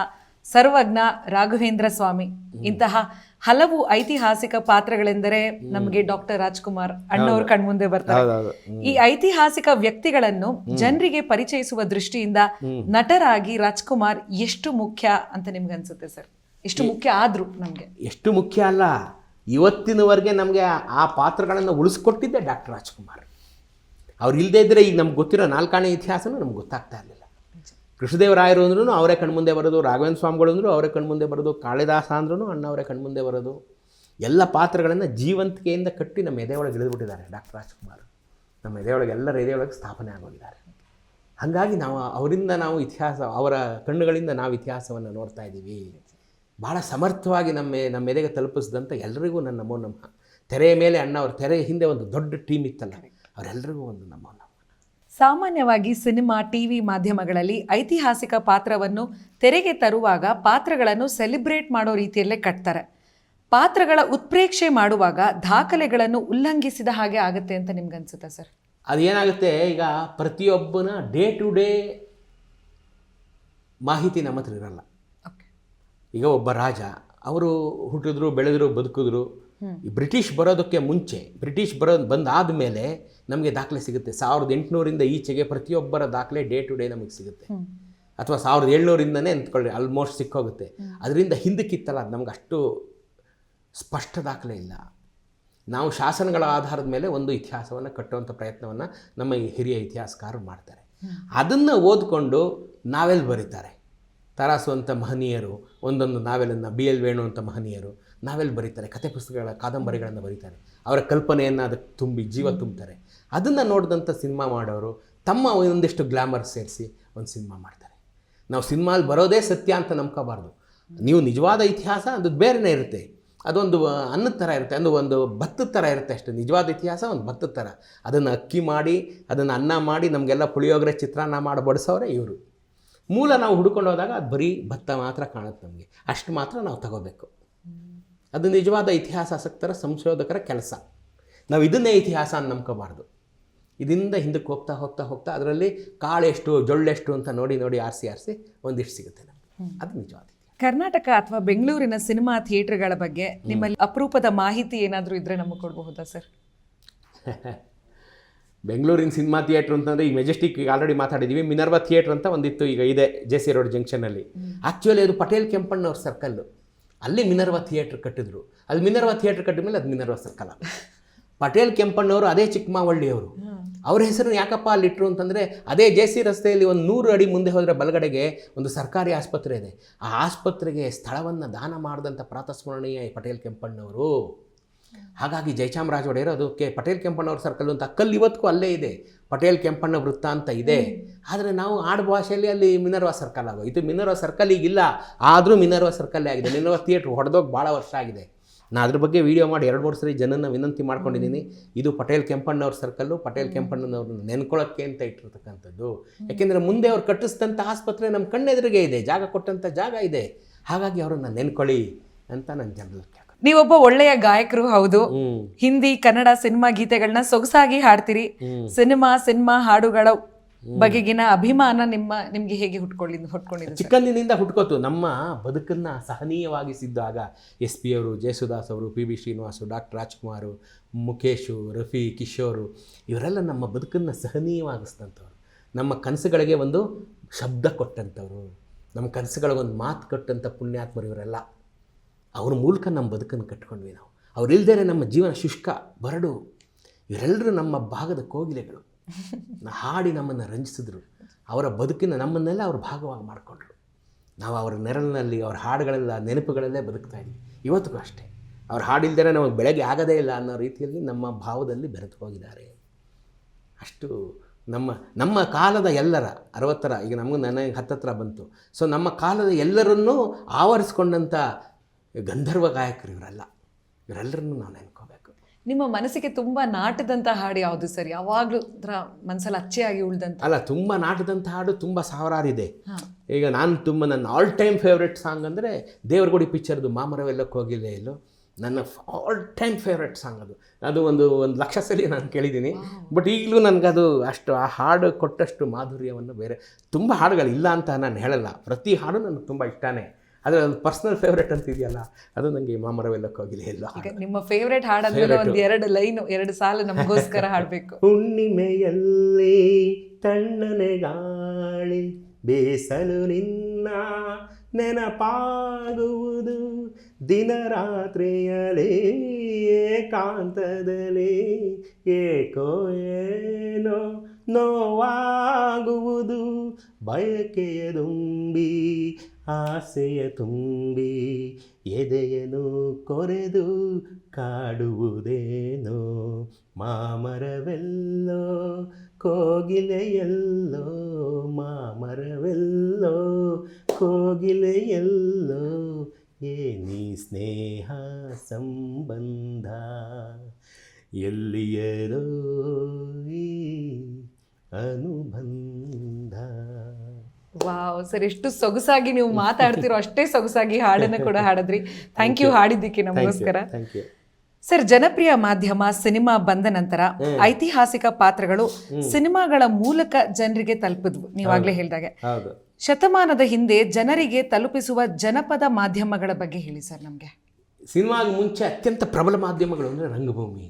ಸರ್ವಜ್ಞ ರಾಘವೇಂದ್ರ ಸ್ವಾಮಿ. ಇಂತಹ ಹಲವು ಐತಿಹಾಸಿಕ ಪಾತ್ರಗಳೆಂದರೆ ನಮಗೆ ಡಾಕ್ಟರ್ ರಾಜ್ಕುಮಾರ್ ಅಣ್ಣವರು ಕಣ್ಮುಂದೆ ಬರ್ತಾರೆ. ಈ ಐತಿಹಾಸಿಕ ವ್ಯಕ್ತಿಗಳನ್ನು ಜನರಿಗೆ ಪರಿಚಯಿಸುವ ದೃಷ್ಟಿಯಿಂದ ನಟರಾಗಿ ರಾಜ್ಕುಮಾರ್ ಎಷ್ಟು ಮುಖ್ಯ ಅಂತ ನಿಮ್ಗೆ ಅನ್ಸುತ್ತೆ ಸರ್? ಎಷ್ಟು ಮುಖ್ಯ ಆದ್ರು ನಮ್ಗೆ. ಎಷ್ಟು ಮುಖ್ಯ ಅಲ್ಲ. ಇವತ್ತಿನವರೆಗೆ ನಮಗೆ ಆ ಪಾತ್ರಗಳನ್ನು ಉಳಿಸ್ಕೊಟ್ಟಿದ್ದೆ ಡಾಕ್ಟರ್ ರಾಜ್ಕುಮಾರ್. ಅವ್ರು ಇಲ್ಲದೇ ಇದ್ದರೆ ಈಗ ನಮ್ಗೆ ಗೊತ್ತಿರೋ ನಾಲ್ಕಾಣೆ ಇತಿಹಾಸನೂ ನಮ್ಗೆ ಗೊತ್ತಾಗ್ತಾ ಇರಲಿಲ್ಲ. ಕೃಷ್ಣದೇವರಾಯರು ಅಂದ್ರೂ ಅವರೇ ಕಣ್ಮುಂದೆ ಬರೋದು, ರಾಘವೇಂದ್ರ ಸ್ವಾಮಿಗಳು ಅಂದರೂ ಅವರೇ ಕಣ್ಮುಂದೆ ಬರೋದು, ಕಾಳಿದಾಸ ಅಂದ್ರೂ ಅಣ್ಣವರೇ ಕಣ್ಮುಂದೆ ಬರೋದು. ಎಲ್ಲ ಪಾತ್ರಗಳನ್ನು ಜೀವಂತಿಕೆಯಿಂದ ಕಟ್ಟಿ ನಮ್ಮ ಎದೆಯೊಳಗೆ ಇಳಿದುಬಿಟ್ಟಿದ್ದಾರೆ ಡಾಕ್ಟರ್ ರಾಜ್ಕುಮಾರ್. ನಮ್ಮ ಎದೆಯೊಳಗೆ ಎಲ್ಲರ ಎದೆಯೊಳಗೆ ಸ್ಥಾಪನೆ ಆಗೋಗಿದ್ದಾರೆ. ಹಾಗಾಗಿ ನಾವು ಅವರಿಂದ ನಾವು ಇತಿಹಾಸ, ಅವರ ಕಣ್ಣುಗಳಿಂದ ನಾವು ಇತಿಹಾಸವನ್ನು ನೋಡ್ತಾ ಇದ್ದೀವಿ. ಭಾಳ ಸಮರ್ಥವಾಗಿ ನಮ್ಮ ನಮ್ಮ ಎದೆಗೆ ತಲುಪಿಸಿದಂಥ ಎಲ್ರಿಗೂ ನನ್ನ ನಮೋ ನಮಃ ತೆರೆಯ ಮೇಲೆ ಅಣ್ಣ ಅವ್ರ ತೆರೆಯ ಹಿಂದೆ ಒಂದು ದೊಡ್ಡ ಟೀಮ್ ಇತ್ತಲ್ಲ ಅವರೆಲ್ಲರಿಗೂ ಒಂದು ನಮೋ ನಮಃ ಸಾಮಾನ್ಯವಾಗಿ ಸಿನಿಮಾ ಟಿವಿ ಮಾಧ್ಯಮಗಳಲ್ಲಿ ಐತಿಹಾಸಿಕ ಪಾತ್ರವನ್ನು ತೆರೆಗೆ ತರುವಾಗ ಪಾತ್ರಗಳನ್ನು ಸೆಲೆಬ್ರೇಟ್ ಮಾಡೋ ರೀತಿಯಲ್ಲೇ ಕಟ್ತಾರೆ. ಪಾತ್ರಗಳ ಉತ್ಪ್ರೇಕ್ಷೆ ಮಾಡುವಾಗ ದಾಖಲೆಗಳನ್ನು ಉಲ್ಲಂಘಿಸಿದ ಹಾಗೆ ಆಗುತ್ತೆ ಅಂತ ನಿಮ್ಗೆ ಅನಿಸುತ್ತೆ ಸರ್? ಅದೇನಾಗುತ್ತೆ ಈಗ ಪ್ರತಿಯೊಬ್ಬನ ಡೇ ಟು ಡೇ ಮಾಹಿತಿ ನಮ್ಮ ಹತ್ರ ಇರಲ್ಲ. ಈಗ ಒಬ್ಬ ರಾಜ ಅವರು ಹುಟ್ಟಿದ್ರು ಬೆಳೆದ್ರು ಬದುಕಿದ್ರು. ಈ ಬ್ರಿಟಿಷ್ ಬರೋದಕ್ಕೆ ಮುಂಚೆ ಬ್ರಿಟಿಷ್ ಬರೋದು ಬಂದಾದ ಮೇಲೆ ನಮಗೆ ದಾಖಲೆ ಸಿಗುತ್ತೆ. ಸಾವಿರದ ಎಂಟುನೂರಿಂದ ಈಚೆಗೆ ಪ್ರತಿಯೊಬ್ಬರ ದಾಖಲೆ ಡೇ ಟು ಡೇ ನಮಗೆ ಸಿಗುತ್ತೆ. ಅಥವಾ ಸಾವಿರದ ಏಳ್ನೂರಿಂದನೇ ಅಂದ್ಕೊಳ್ಳಿ ಆಲ್ಮೋಸ್ಟ್ ಸಿಕ್ಕೋಗುತ್ತೆ. ಅದರಿಂದ ಹಿಂದಕ್ಕಿತ್ತಲ್ಲ ಅದು ನಮ್ಗೆ ಅಷ್ಟು ಸ್ಪಷ್ಟ ದಾಖಲೆ ಇಲ್ಲ. ನಾವು ಶಾಸನಗಳ ಆಧಾರದ ಮೇಲೆ ಒಂದು ಇತಿಹಾಸವನ್ನು ಕಟ್ಟುವಂಥ ಪ್ರಯತ್ನವನ್ನು ನಮ್ಮ ಈ ಹಿರಿಯ ಇತಿಹಾಸಕಾರರು ಮಾಡ್ತಾರೆ. ಅದನ್ನು ಓದ್ಕೊಂಡು ನಾವೆಲ್ಲಿ ಬರೀತಾರೆ? ತರಾಸು ಅಂತ ಮಹನೀಯರು ಒಂದೊಂದು ನಾವೆಲನ್ನು ಬಿ ಎಲ್ ವೇಣು ಅಂತ ಮಹನೀಯರು ನಾವೆಲ್ ಬರೀತಾರೆ ಕಥೆ ಪುಸ್ತಕಗಳ ಕಾದಂಬರಿಗಳನ್ನು ಬರೀತಾರೆ. ಅವರ ಕಲ್ಪನೆಯನ್ನು ಅದಕ್ಕೆ ತುಂಬಿ ಜೀವ ತುಂಬ್ತಾರೆ. ಅದನ್ನು ನೋಡಿದಂಥ ಸಿನಿಮಾ ಮಾಡೋರು ತಮ್ಮ ಒಂದಿಷ್ಟು ಗ್ಲಾಮರ್ ಸೇರಿಸಿ ಒಂದು ಸಿನಿಮಾ ಮಾಡ್ತಾರೆ. ನಾವು ಸಿನಿಮಾಲ್ಲಿ ಬರೋದೇ ಸತ್ಯ ಅಂತ ನಂಬ್ಕೋಬಾರ್ದು. ನೀವು ನಿಜವಾದ ಇತಿಹಾಸ ಅದು ಬೇರೆನೇ ಇರುತ್ತೆ. ಅದೊಂದು ಅನ್ನದ ಥರ ಇರುತ್ತೆ ಅಂದು ಒಂದು ಭತ್ತದ ಥರ ಇರುತ್ತೆ ಅಷ್ಟೇ. ನಿಜವಾದ ಇತಿಹಾಸ ಒಂದು ಭತ್ತದ ಥರ. ಅದನ್ನು ಅಕ್ಕಿ ಮಾಡಿ ಅದನ್ನು ಅನ್ನ ಮಾಡಿ ನಮಗೆಲ್ಲ ಪುಳಿಯೋಗರೆ ಚಿತ್ರಾನ್ನ ಮಾಡಿ ಬಡಿಸೋರೆ ಇವರು. ಮೂಲ ನಾವು ಹುಡ್ಕೊಂಡು ಹೋದಾಗ ಅದು ಬರೀ ಭತ್ತ ಮಾತ್ರ ಕಾಣುತ್ತೆ ನಮಗೆ. ಅಷ್ಟು ಮಾತ್ರ ನಾವು ತಗೋಬೇಕು. ಅದು ನಿಜವಾದ ಇತಿಹಾಸಾಸಕ್ತರ ಸಂಶೋಧಕರ ಕೆಲಸ. ನಾವು ಇದನ್ನೇ ಇತಿಹಾಸ ಅಂತ ನಂಬ್ಕೋಬಾರ್ದು. ಇದರಿಂದ ಹಿಂದಕ್ಕೆ ಹೋಗ್ತಾ ಹೋಗ್ತಾ ಹೋಗ್ತಾ ಅದರಲ್ಲಿ ಕಾಳೆಷ್ಟು ಜೊಳ್ಳೆಷ್ಟು ಅಂತ ನೋಡಿ ನೋಡಿ ಆರಿಸಿ ಆರಿಸಿ ಒಂದಿಷ್ಟು ಸಿಗುತ್ತೆ ನಮಗೆ. ಅದು ನಿಜವಾದ ಕರ್ನಾಟಕ ಅಥವಾ ಬೆಂಗಳೂರಿನ ಸಿನಿಮಾ ಥಿಯೇಟರ್ಗಳ ಬಗ್ಗೆ ನಿಮ್ಮಲ್ಲಿ ಅಪರೂಪದ ಮಾಹಿತಿ ಏನಾದರೂ ಇದ್ದರೆ ನಮಗೆ ಕೊಡಬಹುದಾ ಸರ್? (laughs) ಬೆಂಗಳೂರಿನ ಸಿನಿಮಾ ಥಿಯೇಟ್ರ್ ಅಂತಂದರೆ ಈ ಮೆಜೆಸ್ಟಿಕ್ ಈಗ ಆಲ್ರೆಡಿ ಮಾತಾಡಿದ್ದೀವಿ ಮಿನರ್ವ ಥಿಯೇಟ್ರ್ ಅಂತ ಒಂದಿತ್ತು ಈಗ ಇದೆ ಜೆ ಸಿ ರೋಡ್ ಜಂಕ್ಷನಲ್ಲಿ. ಆ್ಯಕ್ಚುಲಿ ಅದು ಪಟೇಲ್ ಕೆಂಪಣ್ಣವ್ರ ಸರ್ಕಲ್ಲು ಅಲ್ಲಿ ಮಿನರ್ವ ಥಿಯೇಟ್ರ್ ಕಟ್ಟಿದ್ರು. ಅಲ್ಲಿ ಮಿನರ್ವ ಥಿಯೇಟ್ರ್ ಕಟ್ಟಿದ ಮೇಲೆ ಅದು ಮಿನರ್ವ ಸರ್ಕಲ್ ಪಟೇಲ್ ಕೆಂಪಣ್ಣವರು ಅದೇ ಚಿಕ್ಕಮಾವಳ್ಳಿಯವರು. ಅವ್ರ ಹೆಸರು ಯಾಕಪ್ಪ ಅಲ್ಲಿಟ್ರು ಅಂತಂದರೆ ಅದೇ ಜೆ ಸಿ ರಸ್ತೆಯಲ್ಲಿ ಒಂದು ನೂರು ಅಡಿ ಮುಂದೆ ಹೋದರೆ ಬಲಗಡೆಗೆ ಒಂದು ಸರ್ಕಾರಿ ಆಸ್ಪತ್ರೆ ಇದೆ. ಆ ಆಸ್ಪತ್ರೆಗೆ ಸ್ಥಳವನ್ನು ದಾನ ಮಾಡಿದಂಥ ಪ್ರಾತಸ್ಮರಣೀಯ ಪಟೇಲ್ ಕೆಂಪಣ್ಣವರು ಹಾಗಾಗಿ ಜಯಚಾಮರಾಜ ಒಡೆಯರು ಅದಕ್ಕೆ ಪಟೇಲ್ ಕೆಂಪಣ್ಣವ್ರ ಸರ್ಕಲ್ ಅಂತ ಕಲ್ಲು ಇವತ್ತಿಗೂ ಅಲ್ಲೇ ಇದೆ. ಪಟೇಲ್ ಕೆಂಪಣ್ಣ ವೃತ್ತ ಅಂತ ಇದೆ. ಆದರೆ ನಾವು ಆಡು ಭಾಷೆಯಲ್ಲಿ ಅಲ್ಲಿ ಮಿನರ್ವಾ ಸರ್ಕಲ್ ಆಗೋ ಇದು ಮಿನರ್ವಾ ಸರ್ಕಲ್ ಈಗಿಲ್ಲ ಆದರೂ ಮಿನರ್ವಾ ಸರ್ಕಲ್ಲೇ ಆಗಿದೆ. ಮಿನರ್ವಾ ಥಿಯೇಟ್ರ್ ಹೊಡೆದೋಗಿ ಭಾಳ ವರ್ಷ ಆಗಿದೆ. ನಾನು ಅದ್ರ ಬಗ್ಗೆ ವೀಡಿಯೋ ಮಾಡಿ ಎರಡು ಮೂರು ಸರಿ ಜನನ ವಿನಂತಿ ಮಾಡ್ಕೊಂಡಿದ್ದೀನಿ. ಇದು ಪಟೇಲ್ ಕೆಂಪಣ್ಣವ್ರ ಸರ್ಕಲ್ಲು ಪಟೇಲ್ ಕೆಂಪಣ್ಣನವ್ರನ್ನ ನೆನ್ಕೊಳ್ಳೋಕ್ಕೆ ಅಂತ ಇಟ್ಟಿರ್ತಕ್ಕಂಥದ್ದು. ಯಾಕೆಂದರೆ ಮುಂದೆ ಅವ್ರು ಕಟ್ಟಿಸಿದಂಥ ಆಸ್ಪತ್ರೆ ನಮ್ಮ ಕಣ್ಣೆದುರಿಗೆ ಇದೆ. ಜಾಗ ಕೊಟ್ಟಂಥ ಜಾಗ ಇದೆ. ಹಾಗಾಗಿ ಅವರನ್ನು ನೆನ್ಕೊಳ್ಳಿ ಅಂತ ನನ್ನ ಜನರಲ್ಲಿ ಕೇಳ್ಕೊಂಡು ನೀವೊಬ್ಬ ಒಳ್ಳೆಯ ಗಾಯಕರು ಹೌದು. ಹಿಂದಿ ಕನ್ನಡ ಸಿನಿಮಾ ಗೀತೆಗಳನ್ನ ಸೊಗಸಾಗಿ ಹಾಡ್ತೀರಿ. ಸಿನಿಮಾ ಸಿನಿಮಾ ಹಾಡುಗಳ ಬಗೆಗಿನ ಅಭಿಮಾನ ನಿಮ್ಮ ನಿಮ್ಗೆ ಹೇಗೆ ಹುಟ್ಕೊಳ್ಳಿ ಹುಟ್ಕೊಂಡಿದೆ ಚಿಕ್ಕಲ್ಲಿನಿಂದ ಚಿಕ್ಕಂದಿನಿಂದ ಹುಟ್ಕೋತು. ನಮ್ಮ ಬದುಕನ್ನ ಸಹನೀಯವಾಗಿಸಿದ್ದಾಗ ಎಸ್ ಪಿ ಅವರು ಜಯಸುದಾಸ್ ಅವರು P B Srinivas doctor Rajkumar Mukesh Rafi Kishore ಇವರೆಲ್ಲ ನಮ್ಮ ಬದುಕನ್ನ ಸಹನೀಯವಾಗಿಸಿದಂಥವ್ರು. ನಮ್ಮ ಕನಸುಗಳಿಗೆ ಒಂದು ಶಬ್ದ ಕೊಟ್ಟಂಥವ್ರು. ನಮ್ಮ ಕನಸುಗಳಿಗೊಂದು ಮಾತು ಕೊಟ್ಟಂಥ ಪುಣ್ಯಾತ್ಮರು ಇವರೆಲ್ಲ. ಅವ್ರ ಮೂಲಕ ನಮ್ಮ ಬದುಕನ್ನು ಕಟ್ಕೊಂಡ್ವಿ ನಾವು. ಅವರಿಲ್ದೇ ನಮ್ಮ ಜೀವನ ಶುಷ್ಕ, ಬರಡು. ಇವರೆಲ್ಲರೂ ನಮ್ಮ ಭಾಗದ ಕೋಗಿಲೆಗಳು. ಹಾಡಿ ನಮ್ಮನ್ನು ರಂಜಿಸಿದ್ರು. ಅವರ ಬದುಕಿನ ನಮ್ಮನ್ನೆಲ್ಲ ಅವ್ರ ಭಾಗವಾಗಿ ಮಾಡಿಕೊಂಡ್ರು. ನಾವು ಅವರ ನೆರಳಿನಲ್ಲಿ, ಅವ್ರ ಹಾಡುಗಳೆಲ್ಲ, ನೆನಪುಗಳಲ್ಲೇ ಬದುಕ್ತಾ ಇದ್ವಿ. ಇವತ್ತಿಗೂ ಅಷ್ಟೇ. ಅವ್ರು ಹಾಡಿಲ್ದೇ ನಮಗೆ ಬೆಳಗ್ಗೆ ಆಗೋದೇ ಇಲ್ಲ ಅನ್ನೋ ರೀತಿಯಲ್ಲಿ ನಮ್ಮ ಭಾವದಲ್ಲಿ ಬೆರೆತು ಹೋಗಿದ್ದಾರೆ. ಅಷ್ಟು ನಮ್ಮ ನಮ್ಮ ಕಾಲದ ಎಲ್ಲರ, ಅರವತ್ತರ, ಈಗ ನಮಗೆ ನನಗೆ ಹತ್ತತ್ರ ಬಂತು. ಸೊ ನಮ್ಮ ಕಾಲದ ಎಲ್ಲರನ್ನೂ ಆವರಿಸ್ಕೊಂಡಂಥ ಗಂಧರ್ವ ಗಾಯಕರು ಇವರೆಲ್ಲ. ಇವರೆಲ್ಲರನ್ನು ನಾವು ನೆನ್ಕೋಬೇಕು ನಿಮ್ಮ ಮನಸ್ಸಿಗೆ ತುಂಬ ನಾಟದಂಥ ಹಾಡು ಯಾವುದು ಸರ್? ಯಾವಾಗಲೂ ಒಂಥರ ಮನಸ್ಸಲ್ಲಿ ಅಚ್ಚೆಯಾಗಿ ಉಳ್ದಂತ. ಅಲ್ಲ ತುಂಬ ನಾಟದಂಥ ಹಾಡು ತುಂಬ ಸಾವಿರಾರಿದೆ. ಈಗ ನಾನು ತುಂಬ ನನ್ನ ಆಲ್ ಟೈಮ್ ಫೇವ್ರೆಟ್ ಸಾಂಗ್ ಅಂದರೆ ದೇವರಗುಡಿ ಪಿಕ್ಚರ್ದು ಮಾಮರವೆಲ್ಲಕ್ಕೆ ಹೋಗಿಲ್ಲ ಇಲ್ಲೋ ನನ್ನ ಆಲ್ ಟೈಮ್ ಫೇವ್ರೆಟ್ ಸಾಂಗ್ ಅದು. ಅದು ಒಂದು ಒಂದು ಲಕ್ಷ ಸಲ ನಾನು ಕೇಳಿದ್ದೀನಿ. ಬಟ್ ಈಗಲೂ ನನಗದು ಅಷ್ಟು ಆ ಹಾಡು ಕೊಟ್ಟಷ್ಟು ಮಾಧುರ್ಯವನ್ನು ಬೇರೆ ತುಂಬ ಹಾಡುಗಳಿಲ್ಲ ಅಂತ ನಾನು ಹೇಳಲ್ಲ. ಪ್ರತಿ ಹಾಡು ನನಗೆ ತುಂಬ ಇಷ್ಟನೇ. ಆದರೆ ಒಂದು ಪರ್ಸ್ನಲ್ ಫೇವ್ರೇಟ್ ಅಂತ ಇದೆಯಲ್ಲ ಅದು ನನಗೆ ಮಾಮರವೆಲ್ಲಕ್ಕಾಗಿಲ್ಲ ಇಲ್ಲ ನಿಮ್ಮ ಫೇವ್ರೇಟ್ ಹಾಡಂದ್ರೆ ಒಂದು ಎರಡು ಲೈನ್ ಎರಡು ಸಾಲು ನಮಗೋಸ್ಕರ ಹಾಡಬೇಕು. (laughs) ಹುಣ್ಣಿಮೆಯಲ್ಲಿ ತಣ್ಣನೆ ಗಾಳಿ ಬೇಸಲು ನಿನ್ನ ನೆನಪಾಗುವುದು. ದಿನ ರಾತ್ರಿಯಲೇ ಏಕಾಂತದಲ್ಲಿ ಏಕೋ ಏನೋ ನೋವಾಗುವುದು. ಬಯಕೆಯ ತುಂಬಿ ಆಸೆಯ ತುಂಬಿ ಎದೆಯನು ಕೊರೆದು ಕಾಡುವುದೇನೋ? ಮಾಮರವೆಲ್ಲೋ? ಕೋಗಿಲೆಯಲ್ಲೋ? ಮಾಮರವೆಲ್ಲೋ? ಕೋಗಿಲೆಯಲ್ಲೋ? ಏನಿ ಸ್ನೇಹ ಸಂಬಂಧ, ಎಲ್ಲಿಯರೋ ಈ ಅನುಬಂಧ. ವಾವ್ ಸರ್ ಎಷ್ಟು ಸೊಗಸಾಗಿ ನೀವು ಮಾತಾಡ್ತಿರೋ ಅಷ್ಟೇ ಸೊಗಸಾಗಿ ಹಾಡನ್ನ ಕೂಡ (laughs) ಹಾಡಿದ್ರಿ. ಥ್ಯಾಂಕ್ ಯು ಹಾಡಿದ್ದಕ್ಕೆ ನಮಗೋಸ್ಕರ ಸರ್ ಜನಪ್ರಿಯ ಮಾಧ್ಯಮ ಸಿನಿಮಾ ಬಂದ ನಂತರ ಐತಿಹಾಸಿಕ ಪಾತ್ರಗಳು ಸಿನಿಮಾಗಳ ಮೂಲಕ ಜನರಿಗೆ ತಲುಪಿದ್ವು ನೀವಾಗ್ಲೇ ಹೇಳಿದಾಗೆ. ಶತಮಾನದ ಹಿಂದೆ ಜನರಿಗೆ ತಲುಪಿಸುವ ಜನಪದ ಮಾಧ್ಯಮಗಳ ಬಗ್ಗೆ ಹೇಳಿ ಸರ್ ನಮಗೆ. ಸಿನಿಮಾಗ ಮುಂಚೆ ಅತ್ಯಂತ ಪ್ರಬಲ ಮಾಧ್ಯಮಗಳು ಅಂದರೆ ರಂಗಭೂಮಿ.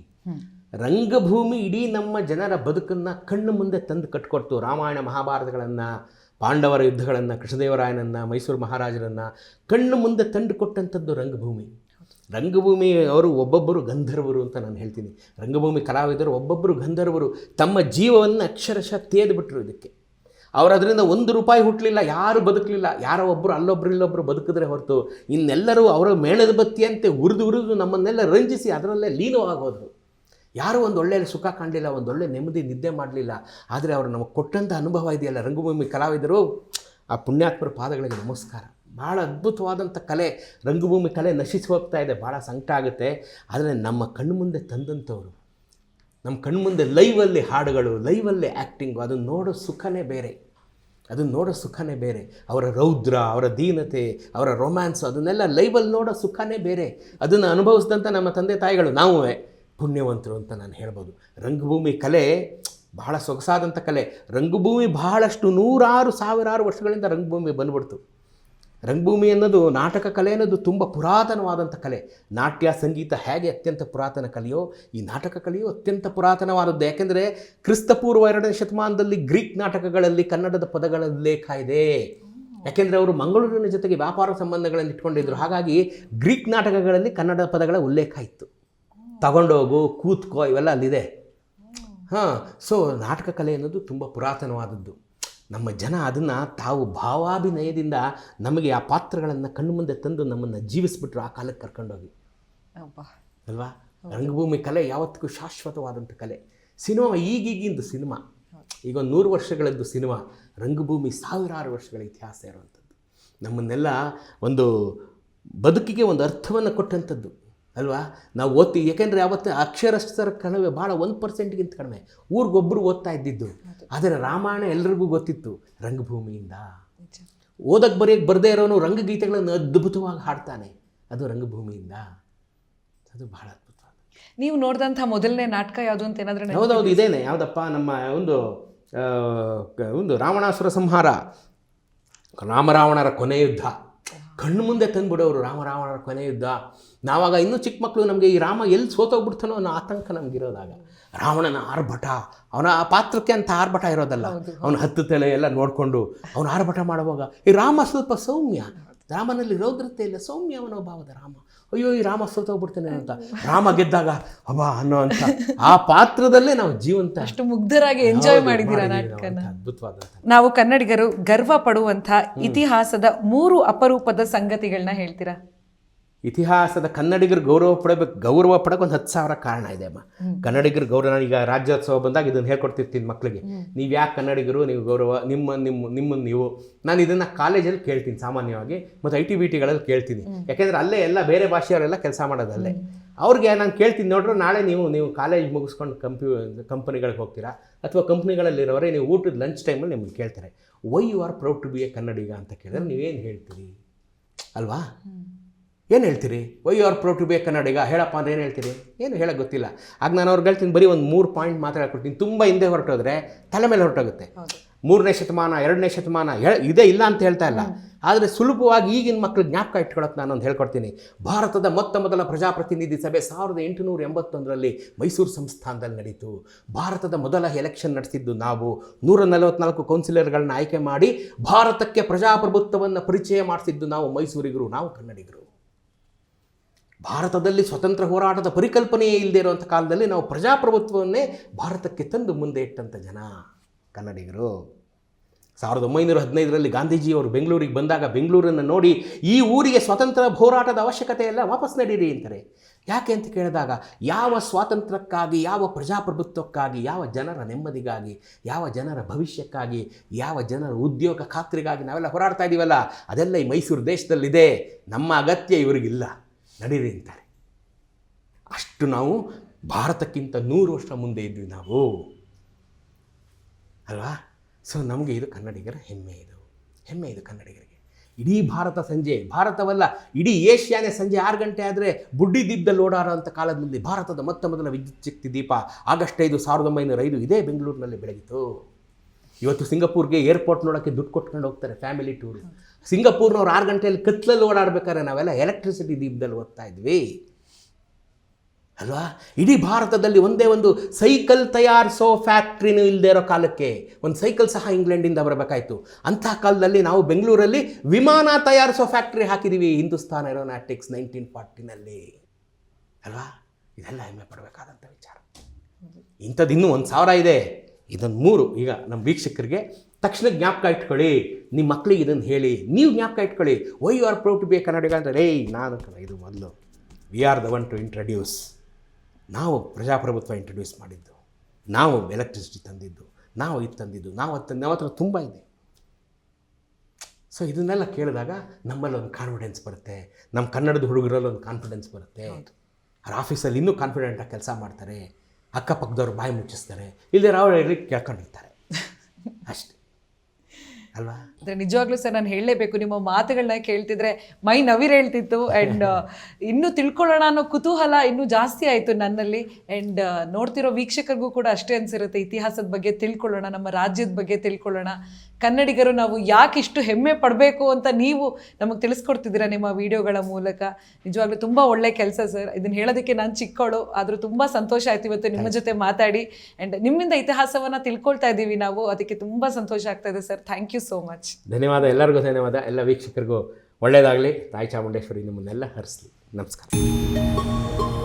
ರಂಗಭೂಮಿ ಇಡೀ ನಮ್ಮ ಜನರ ಬದುಕನ್ನು ಕಣ್ಣು ಮುಂದೆ ತಂದು ಕಟ್ಕೊಡ್ತು ರಾಮಾಯಣ ಮಹಾಭಾರತಗಳನ್ನು. ಪಾಂಡವರ ಯುದ್ಧಗಳನ್ನು, ಕೃಷ್ಣದೇವರಾಯನನ್ನ, ಮೈಸೂರು ಮಹಾರಾಜರನ್ನು ಕಣ್ಣು ಮುಂದೆ ತಂದು ಕೊಟ್ಟಂಥದ್ದು ರಂಗಭೂಮಿ. ರಂಗಭೂಮಿ ಅವರು ಒಬ್ಬೊಬ್ಬರು ಗಂಧರ್ವರು ಅಂತ ನಾನು ಹೇಳ್ತೀನಿ. ರಂಗಭೂಮಿ ಕಲಾವಿದರು ಒಬ್ಬೊಬ್ಬರು ಗಂಧರ್ವರು ತಮ್ಮ ಜೀವವನ್ನು ಅಕ್ಷರಶಃ ತೇದ್ಬಿಟ್ರು ಇದಕ್ಕೆ. ಅವರು ಅದರಿಂದ ಒಂದು ರೂಪಾಯಿ ಹುಟ್ಟಲಿಲ್ಲ ಯಾರು ಬದುಕಲಿಲ್ಲ, ಯಾರೋ ಒಬ್ಬರು ಅಲ್ಲೊಬ್ರು ಇಲ್ಲೊಬ್ಬರು ಬದುಕಿದ್ರೆ ಹೊರತು ಇನ್ನೆಲ್ಲರೂ ಅವರ ಮೇಣದ ಬತ್ತಿಯಂತೆ ಉರಿದು ಉರಿದು ನಮ್ಮನ್ನೆಲ್ಲ ರಂಜಿಸಿ ಅದರಲ್ಲೇ ಲೀನವಾಗೋದ್ರು. ಯಾರೂ ಒಂದು ಒಳ್ಳೆಯ ಸುಖ ಕಾಣಲಿಲ್ಲ, ಒಂದು ಒಳ್ಳೆ ನೆಮ್ಮದಿ, ನಿದ್ದೆ ಮಾಡಲಿಲ್ಲ, ಆದರೆ ಅವರು ನಮಗೆ ಕೊಟ್ಟಂಥ ಅನುಭವ ಇದೆಯಲ್ಲ, ರಂಗಭೂಮಿ ಕಲಾವಿದರು, ಆ ಪುಣ್ಯಾತ್ಮರ ಪಾದಗಳಿಗೆ ನಮಸ್ಕಾರ. ಭಾಳ ಅದ್ಭುತವಾದಂಥ ಕಲೆ, ರಂಗಭೂಮಿ ಕಲೆ ನಶಿಸಿ ಹೋಗ್ತಾ ಇದೆ ಭಾಳ ಸಂಕಟ ಆಗುತ್ತೆ. ಆದರೆ ನಮ್ಮ ಕಣ್ಣು ಮುಂದೆ ತಂದಂಥವರು, ನಮ್ಮ ಕಣ್ಮುಂದೆ ಲೈವಲ್ಲಿ ಹಾಡುಗಳು, ಲೈವಲ್ಲಿ ಆ್ಯಕ್ಟಿಂಗು ಅದನ್ನು ನೋಡೋ ಸುಖನೇ ಬೇರೆ. ಅದನ್ನು ನೋಡೋ ಸುಖನೇ ಬೇರೆ. ಅವರ ರೌದ್ರ, ಅವರ ದೀನತೆ, ಅವರ ರೊಮ್ಯಾನ್ಸು ಅದನ್ನೆಲ್ಲ ಲೈವಲ್ಲಿ ನೋಡೋ ಸುಖನೇ ಬೇರೆ. ಅದನ್ನು ಅನುಭವಿಸಿದಂಥ ನಮ್ಮ ತಂದೆ ತಾಯಿಗಳು ನಾವುವೇ. ಪುಣ್ಯವಂತರು ಅಂತ ನಾನು ಹೇಳ್ಬೋದು. ರಂಗಭೂಮಿ ಕಲೆ ಬಹಳ ಸೊಗಸಾದಂಥ ಕಲೆ. ರಂಗಭೂಮಿ ಬಹಳಷ್ಟು ನೂರಾರು ಸಾವಿರಾರು ವರ್ಷಗಳಿಂದ ರಂಗಭೂಮಿ ಬಂದ್ಬಿಡ್ತು. ರಂಗಭೂಮಿ ಅನ್ನೋದು ನಾಟಕ ಕಲೆ ಅನ್ನೋದು ತುಂಬ ಪುರಾತನವಾದಂಥ ಕಲೆ. ನಾಟ್ಯ, ಸಂಗೀತ ಹೇಗೆ ಅತ್ಯಂತ ಪುರಾತನ ಕಲೆಯೋ, ಈ ನಾಟಕ ಕಲೆಯು ಅತ್ಯಂತ ಪುರಾತನವಾದದ್ದು. ಯಾಕೆಂದರೆ ಕ್ರಿಸ್ತಪೂರ್ವ ಎರಡನೇ ಶತಮಾನದಲ್ಲಿ ಗ್ರೀಕ್ ನಾಟಕಗಳಲ್ಲಿ ಕನ್ನಡದ ಪದಗಳ ಉಲ್ಲೇಖ ಇದೆ. ಯಾಕೆಂದರೆ ಅವರು ಮಂಗಳೂರಿನ ಜೊತೆಗೆ ವ್ಯಾಪಾರ ಸಂಬಂಧಗಳನ್ನು ಇಟ್ಕೊಂಡಿದ್ದರು ಹಾಗಾಗಿ ಗ್ರೀಕ್ ನಾಟಕಗಳಲ್ಲಿ ಕನ್ನಡ ಪದಗಳ ಉಲ್ಲೇಖ ಇತ್ತು. ತಗೊಂಡೋಗು ಕೂತ್ಕೋ ಇವೆಲ್ಲ ಅಲ್ಲಿದೆ. ಹಾಂ ಸೊ ನಾಟಕ ಕಲೆ ಅನ್ನೋದು ತುಂಬ ಪುರಾತನವಾದದ್ದು. ನಮ್ಮ ಜನ ಅದನ್ನು ತಾವು ಭಾವಾಭಿನಯದಿಂದ ನಮಗೆ ಆ ಪಾತ್ರಗಳನ್ನು ಕಣ್ಣು ಮುಂದೆ ತಂದು ನಮ್ಮನ್ನು ಜೀವಿಸ್ಬಿಟ್ರು ಆ ಕಾಲಕ್ಕೆ ಕರ್ಕೊಂಡೋಗಿ. ಅಲ್ವಾ? ರಂಗಭೂಮಿ ಕಲೆ ಯಾವತ್ತಿಗೂ ಶಾಶ್ವತವಾದಂಥ ಕಲೆ. ಸಿನಿಮಾ ಈಗೀಗಿಂದು ಸಿನಿಮಾ. ಈಗ ಒಂದು ನೂರು ವರ್ಷಗಳದ್ದು ಸಿನಿಮಾ. ರಂಗಭೂಮಿ ಸಾವಿರಾರು ವರ್ಷಗಳ ಇತಿಹಾಸ ಇರುವಂಥದ್ದು. ನಮ್ಮನ್ನೆಲ್ಲ ಒಂದು ಬದುಕಿಗೆ ಒಂದು ಅರ್ಥವನ್ನು ಕೊಟ್ಟಂಥದ್ದು. ಅಲ್ವಾ? ನಾವು ಓದ್ತೀವಿ. ಯಾಕೆಂದರೆ ಅವತ್ತು ಅಕ್ಷರಸ್ಥರ ಕಡಿಮೆ ಭಾಳ ಒಂದು ಪರ್ಸೆಂಟ್ಗಿಂತ ಕಡಿಮೆ. ಊರಿಗೊಬ್ಬರು ಓದ್ತಾ ಇದ್ದಿದ್ದು. ಆದರೆ ರಾಮಾಯಣ ಎಲ್ರಿಗೂ ಗೊತ್ತಿತ್ತು ರಂಗಭೂಮಿಯಿಂದ. ಓದಕ್ಕೆ ಬರೆಯಕ್ಕೆ ಬರದೇ ಇರೋನು ರಂಗಗೀತೆಗಳನ್ನು ಅದ್ಭುತವಾಗಿ ಹಾಡ್ತಾನೆ. ಅದು ರಂಗಭೂಮಿಯಿಂದ. ಅದು ಬಹಳ ಅದ್ಭುತ ನೀವು ನೋಡಿದಂಥ ಮೊದಲನೇ ನಾಟಕ ಯಾವುದು ಅಂತ ಏನಾದರೂ ಹೌದೌದು ಇದೇನೆ. ಯಾವುದಪ್ಪ? ನಮ್ಮ ಒಂದು ಒಂದು ರಾವಣಾಸುರ ಸಂಹಾರ. ರಾಮರಾವಣರ ಕೊನೆ ಯುದ್ಧ. ಕಣ್ಣು ಮುಂದೆ ತಂದುಬಿಡೋರು ರಾಮ ರಾವಣರ ಕೊನೆ ಯುದ್ಧ. ನಾವಾಗ ಇನ್ನೂ ಚಿಕ್ಕ ಮಕ್ಕಳು ನಮಗೆ ಈ ರಾಮ ಎಲ್ಲಿ ಸೋತೋಗ್ಬಿಡ್ತಾನೋ ಅನ್ನೋ ಆತಂಕ ನಮಗಿರೋದಾಗ ರಾವಣನ ಆರ್ಭಟ ಅವನ ಆ ಪಾತ್ರಕ್ಕೆ ಅಂತ ಆರ್ಭಟ ಇರೋದಲ್ಲ. ಅವನ ಹತ್ತು ತಲೆ ಎಲ್ಲ ನೋಡಿಕೊಂಡು ಅವನು ಆರ್ಭಟ ಮಾಡುವಾಗ ಈ ರಾಮ ಸ್ವಲ್ಪ ಸೌಮ್ಯ ರಾಮನಲ್ಲಿ ರೌದ್ರತೆ ಇಲ್ಲ. ಸೌಮ್ಯ ಮನೋಭಾವದ ರಾಮ. ಅಯ್ಯೋ ಈ ರಾಮ ಸೋತೋಗ್ಬಿಡ್ತಾನೆ ಅಂತ. ರಾಮ ಗೆದ್ದಾಗ ಅಬ್ಬಾ ಅನ್ನೋ ಅಂತ. ಆ ಪಾತ್ರದಲ್ಲೇ ನಾವು ಜೀವಂತ ಅಷ್ಟು ಮುಗ್ಧರಾಗಿ ಎಂಜಾಯ್ ಮಾಡಿದೀರ ಮಾಡಿದ್ದೀರಾ ನಾಟಕನ? ಅದ್ಭುತವಾದಂಥ ನಾವು ಕನ್ನಡಿಗರು ಗರ್ವ ಪಡುವಂಥ ಇತಿಹಾಸದ ಮೂರು ಅಪರೂಪದ ಸಂಗತಿಗಳನ್ನ ಹೇಳ್ತೀರಾ? ಇತಿಹಾಸದ ಕನ್ನಡಿಗರು ಗೌರವ ಪಡಬೇಕು ಗೌರವ ಪಡೋಕೆ ಒಂದು ಹತ್ತು ಸಾವಿರ ಕಾರಣ ಇದೆ ಅಮ್ಮ. ಕನ್ನಡಿಗರು ಗೌರವ ನಾನು ಈಗ ರಾಜ್ಯೋತ್ಸವ ಬಂದಾಗ ಇದನ್ನು ಹೇಳ್ಕೊಡ್ತಿರ್ತೀನಿ ಮಕ್ಕಳಿಗೆ ನೀವು ಯಾಕೆ ಕನ್ನಡಿಗರು ನೀವು ಗೌರವ ನಿಮ್ಮ ನಿಮ್ಮ ನಿಮ್ಮನ್ನು ನೀವು? ನಾನು ಇದನ್ನು ಕಾಲೇಜಲ್ಲಿ ಕೇಳ್ತೀನಿ ಸಾಮಾನ್ಯವಾಗಿ ಮತ್ತು ಐ ಟಿ ಬಿ ಟಿಗಳಲ್ಲಿ ಕೇಳ್ತೀನಿ. ಯಾಕೆಂದರೆ ಅಲ್ಲೇ ಎಲ್ಲ ಬೇರೆ ಭಾಷೆಯವರೆಲ್ಲ ಕೆಲಸ ಮಾಡೋದಲ್ಲೇ ಅವ್ರಿಗೆ ನಾನು ಕೇಳ್ತೀನಿ ನೋಡ್ರಿ ನಾಳೆ ನೀವು ನೀವು ಕಾಲೇಜ್ ಮುಗಿಸ್ಕೊಂಡು ಕಂಪ್ಯೂ ಕಂಪ್ನಿಗಳಿಗೆ ಹೋಗ್ತೀರಾ? ಅಥವಾ ಕಂಪ್ನಿಗಳಲ್ಲಿರೋರೇ ನೀವು ಊಟದ ಲಂಚ್ ಟೈಮಲ್ಲಿ ನಿಮ್ಗೆ ಕೇಳ್ತಾರೆ. Why you are proud to be a Kannadiga? ಅಂತ ಕೇಳಿದ್ರೆ ನೀವೇನು ಹೇಳ್ತೀರಿ? ಅಲ್ವಾ? ಏನು ಹೇಳ್ತೀರಿ? Why you are proud to be Kannadiga ಹೇಳಪ್ಪ ಅಂದ್ರೆ ಏನು ಹೇಳ್ತೀರಿ? ಏನು ಹೇಳೋಕ್ಕೆ ಗೊತ್ತಿಲ್ಲ. ಆಗ ನಾನು ಅವ್ರಿಗೆ ಹೇಳ್ತೀನಿ ಬರೀ ಒಂದು ಮೂರು ಪಾಯಿಂಟ್ ಮಾತ್ರ ಹೇಳ್ಕೊಡ್ತೀನಿ. ತುಂಬ ಹಿಂದೆ ಹೊರಟೋದ್ರೆ ತಲೆ ಮೇಲೆ ಹೊರಟೋಗುತ್ತೆ. ಮೂರನೇ ಶತಮಾನ ಎರಡನೇ ಶತಮಾನ ಹೇಳ ಇದೇ ಇಲ್ಲ ಅಂತ ಹೇಳ್ತಾ ಇಲ್ಲ. ಆದರೆ ಸುಲಭವಾಗಿ ಈಗಿನ ಮಕ್ಕಳು ಜ್ಞಾಪಕ ಇಟ್ಕೊಳ್ಳೋಕೆ ನಾನೊಂದು ಹೇಳ್ಕೊಡ್ತೀನಿ. ಭಾರತದ ಮೊತ್ತ ಮೊದಲ ಪ್ರಜಾಪ್ರತಿನಿಧಿ ಸಭೆ ಸಾವಿರದ ಎಂಟುನೂರ ಎಂಬತ್ತೊಂದರಲ್ಲಿ ಮೈಸೂರು ಸಂಸ್ಥಾನದಲ್ಲಿ ನಡೀತು. ಭಾರತದ ಮೊದಲ ಎಲೆಕ್ಷನ್ ನಡೆಸಿದ್ದು ನಾವು. ನೂರ ನಲವತ್ನಾಲ್ಕು ಕೌನ್ಸಿಲರ್ಗಳನ್ನ ಆಯ್ಕೆ ಮಾಡಿ ಭಾರತಕ್ಕೆ ಪ್ರಜಾಪ್ರಭುತ್ವವನ್ನು ಪರಿಚಯ ಮಾಡಿಸಿದ್ದು ನಾವು ಮೈಸೂರಿಗರು ನಾವು ಕನ್ನಡಿಗರು. ಭಾರತದಲ್ಲಿ ಸ್ವತಂತ್ರ ಹೋರಾಟದ ಪರಿಕಲ್ಪನೆಯೇ ಇಲ್ಲದೆ ಇರುವಂಥ ಕಾಲದಲ್ಲಿ ನಾವು ಪ್ರಜಾಪ್ರಭುತ್ವವನ್ನೇ ಭಾರತಕ್ಕೆ ತಂದು ಮುಂದೆ ಇಟ್ಟಂಥ ಜನ ಕನ್ನಡಿಗರು. ಸಾವಿರದ ಒಂಬೈನೂರ ಹದಿನೈದರಲ್ಲಿ ಗಾಂಧೀಜಿಯವರು ಬೆಂಗಳೂರಿಗೆ ಬಂದಾಗ ಬೆಂಗಳೂರನ್ನು ನೋಡಿ ಈ ಊರಿಗೆ ಸ್ವತಂತ್ರ ಹೋರಾಟದ ಅವಶ್ಯಕತೆ ಎಲ್ಲ ವಾಪಸ್ ನಡೀರಿ ಅಂತಾರೆ. ಯಾಕೆ ಅಂತ ಕೇಳಿದಾಗ ಯಾವ ಸ್ವಾತಂತ್ರ್ಯಕ್ಕಾಗಿ, ಯಾವ ಪ್ರಜಾಪ್ರಭುತ್ವಕ್ಕಾಗಿ, ಯಾವ ಜನರ ನೆಮ್ಮದಿಗಾಗಿ, ಯಾವ ಜನರ ಭವಿಷ್ಯಕ್ಕಾಗಿ, ಯಾವ ಜನರ ಉದ್ಯೋಗ ಖಾತ್ರಿಗಾಗಿ ನಾವೆಲ್ಲ ಹೋರಾಡ್ತಾ ಇದ್ದೀವಲ್ಲ ಅದೆಲ್ಲ ಈ ಮೈಸೂರು ದೇಶದಲ್ಲಿದೆ. ನಮ್ಮ ಅಗತ್ಯ ಇವರಿಗಿಲ್ಲ. ನಡೀರಿ ಅಂತಾರೆ. ಅಷ್ಟು ನಾವು ಭಾರತಕ್ಕಿಂತ ನೂರು ವರ್ಷ ಮುಂದೆ ಇದ್ವಿ ನಾವು. ಅಲ್ವಾ? ಸೊ ನಮಗೆ ಇದು ಕನ್ನಡಿಗರ ಹೆಮ್ಮೆ ಇದು. ಹೆಮ್ಮೆ ಇದು ಕನ್ನಡಿಗರಿಗೆ. ಇಡೀ ಭಾರತ ಸಂಜೆ, ಭಾರತವಲ್ಲ, ಇಡೀ ಏಷ್ಯಾನೇ ಸಂಜೆ ಆರು ಗಂಟೆ ಆದರೆ ಬುಡ್ಡಿ ದೀಪದಲ್ಲಿ ಓಡಾಡುವಂಥ ಕಾಲದಲ್ಲಿ ಭಾರತದ ಮೊತ್ತ ಮೊದಲ ವಿದ್ಯುಚ್ಛಕ್ತಿ ದೀಪ ಆಗಸ್ಟ್ ಐದು, ಸಾವಿರದ ಒಂಬೈನೂರ ಐದು ಇದೇ ಬೆಂಗಳೂರಿನಲ್ಲಿ ಬೆಳಗಿತು ಇವತ್ತು ಸಿಂಗಪೂರ್ಗೆ ಏರ್ಪೋರ್ಟ್ ನೋಡೋಕ್ಕೆ ದುಡ್ಡು ಕೊಟ್ಕೊಂಡು ಹೋಗ್ತಾರೆ ಫ್ಯಾಮಿಲಿ ಟೂರು ಸಿಂಗಪೂರ್ನವ್ರು ಆರು ಗಂಟೆಯಲ್ಲಿ ಕತ್ಲಲ್ಲಿ ಓಡಾಡ್ಬೇಕಾದ್ರೆ ನಾವೆಲ್ಲ ಎಲೆಕ್ಟ್ರಿಸಿಟಿ ದೀಪದಲ್ಲಿ ಓದ್ತಾ ಇದ್ವಿ. ಅಲ್ವಾ? ಇಡೀ ಭಾರತದಲ್ಲಿ ಒಂದೇ ಒಂದು ಸೈಕಲ್ ತಯಾರಿಸೋ ಫ್ಯಾಕ್ಟ್ರಿನೂ ಇಲ್ಲದೆ ಇರೋ ಕಾಲಕ್ಕೆ ಒಂದು ಸೈಕಲ್ ಸಹ ಇಂಗ್ಲೆಂಡಿಂದ ಬರಬೇಕಾಯಿತು. ಅಂಥ ಕಾಲದಲ್ಲಿ ನಾವು ಬೆಂಗಳೂರಲ್ಲಿ ವಿಮಾನ ತಯಾರಿಸೋ ಫ್ಯಾಕ್ಟ್ರಿ ಹಾಕಿದ್ದೀವಿ ಹಿಂದೂಸ್ತಾನ್ ಏರೋನಾಟಿಕ್ಸ್ ನೈನ್ಟೀನ್ ಫಾರ್ಟಿನಲ್ಲಿ ಅಲ್ವಾ? ಇದೆಲ್ಲ ಹೆಮ್ಮೆ ಪಡಬೇಕಾದಂಥ ವಿಚಾರ. ಇಂಥದ್ದು ಇನ್ನೂ ಒಂದು ಸಾವಿರ ಇದೆ. ಇದೊಂದು ಮೂರು ಈಗ ನಮ್ಮ ವೀಕ್ಷಕರಿಗೆ ತಕ್ಷಣ ಜ್ಞಾಪಕ ಇಟ್ಕೊಳ್ಳಿ. ನಿಮ್ಮ ಮಕ್ಕಳಿಗೆ ಇದನ್ನು ಹೇಳಿ. ನೀವು ಜ್ಞಾಪಕ ಇಟ್ಕೊಳ್ಳಿ. Why you are proud to be Kannadiga ಅಂತ ರೇ ನಾನು ಕಣ ಇದು ಮೊದಲು. We are the one to introduce ನಾವು ಪ್ರಜಾಪ್ರಭುತ್ವ ಇಂಟ್ರಡ್ಯೂಸ್ ಮಾಡಿದ್ದು. ನಾವು ಎಲೆಕ್ಟ್ರಿಸಿಟಿ ತಂದಿದ್ದು. ನಾವು ಇದು ತಂದಿದ್ದು. ನಾವು ಅದು ತಂದು ಹತ್ರ ತುಂಬ ಇದೆ. ಸೊ ಇದನ್ನೆಲ್ಲ ಕೇಳಿದಾಗ ನಮ್ಮಲ್ಲಿ ಒಂದು ಕಾನ್ಫಿಡೆನ್ಸ್ ಬರುತ್ತೆ. ನಮ್ಮ ಕನ್ನಡದ ಹುಡುಗರಲ್ಲಿ ಒಂದು ಕಾನ್ಫಿಡೆನ್ಸ್ ಬರುತ್ತೆ. ಅವ್ರ ಆಫೀಸಲ್ಲಿ ಇನ್ನೂ ಕಾನ್ಫಿಡೆಂಟಾಗಿ ಕೆಲಸ ಮಾಡ್ತಾರೆ. ಅಕ್ಕಪಕ್ಕದವ್ರು ಬಾಯಿ ಮುಚ್ಚಿಸ್ತಾರೆ. ಇಲ್ಲದೆ ರಾವ್ ಕೇಳ್ಕೊಂಡಿರ್ತಾರೆ (laughs) ಅಷ್ಟೇ. ಅಲ್ವಾ? ಅಂದ್ರೆ ನಿಜವಾಗ್ಲೂ ಸರ್ ನಾನು ಹೇಳಲೇಬೇಕು ನಿಮ್ಮ ಮಾತುಗಳನ್ನ ಕೇಳ್ತಿದ್ರೆ ಮೈ ನವಿರ್ ಹೇಳ್ತಿತ್ತು ಅಂಡ್ (laughs) ಇನ್ನೂ ತಿಳ್ಕೊಳ್ಳೋಣ ಅನ್ನೋ ಕುತೂಹಲ ಇನ್ನೂ ಜಾಸ್ತಿ ಆಯಿತು ನನ್ನಲ್ಲಿ ಅಂಡ್ ನೋಡ್ತಿರೋ ವೀಕ್ಷಕರಿಗೂ ಕೂಡ ಅಷ್ಟೇ ಅನ್ಸಿರುತ್ತೆ ಇತಿಹಾಸದ ಬಗ್ಗೆ ತಿಳ್ಕೊಳ್ಳೋಣ ನಮ್ಮ ರಾಜ್ಯದ ಬಗ್ಗೆ ತಿಳ್ಕೊಳ್ಳೋಣ. ಕನ್ನಡಿಗರು ನಾವು ಯಾಕೆ ಇಷ್ಟು ಹೆಮ್ಮೆ ಪಡಬೇಕು ಅಂತ ನೀವು ನಮಗೆ ತಿಳಿಸ್ಕೊಡ್ತಿದ್ದೀರಾ ನಿಮ್ಮ ವಿಡಿಯೋಗಳ ಮೂಲಕ? ನಿಜವಾಗ್ಲೂ ತುಂಬ ಒಳ್ಳೆ ಕೆಲಸ ಸರ್. ಇದನ್ನು ಹೇಳೋದಕ್ಕೆ ನಾನು ಚಿಕ್ಕವಳು ಆದರೂ ತುಂಬ ಸಂತೋಷ ಆಯ್ತು ಇವತ್ತು ನಿಮ್ಮ ಜೊತೆ ಮಾತಾಡಿ. ಆ್ಯಂಡ್ ನಿಮ್ಮಿಂದ ಇತಿಹಾಸವನ್ನು ತಿಳ್ಕೊಳ್ತಾ ಇದ್ದೀವಿ ನಾವು ಅದಕ್ಕೆ ತುಂಬ ಸಂತೋಷ ಆಗ್ತಾ ಇದೆ sir. Thank you so much ಧನ್ಯವಾದ ಎಲ್ಲರಿಗೂ ಧನ್ಯವಾದ. ಎಲ್ಲ ವೀಕ್ಷಕರಿಗೂ ಒಳ್ಳೆಯದಾಗಲಿ ತಾಯಿ ಚಾಮುಂಡೇಶ್ವರಿ ನಿಮ್ಮನ್ನೆಲ್ಲ ಹರಿಸ್ಲಿ. ನಮಸ್ಕಾರ.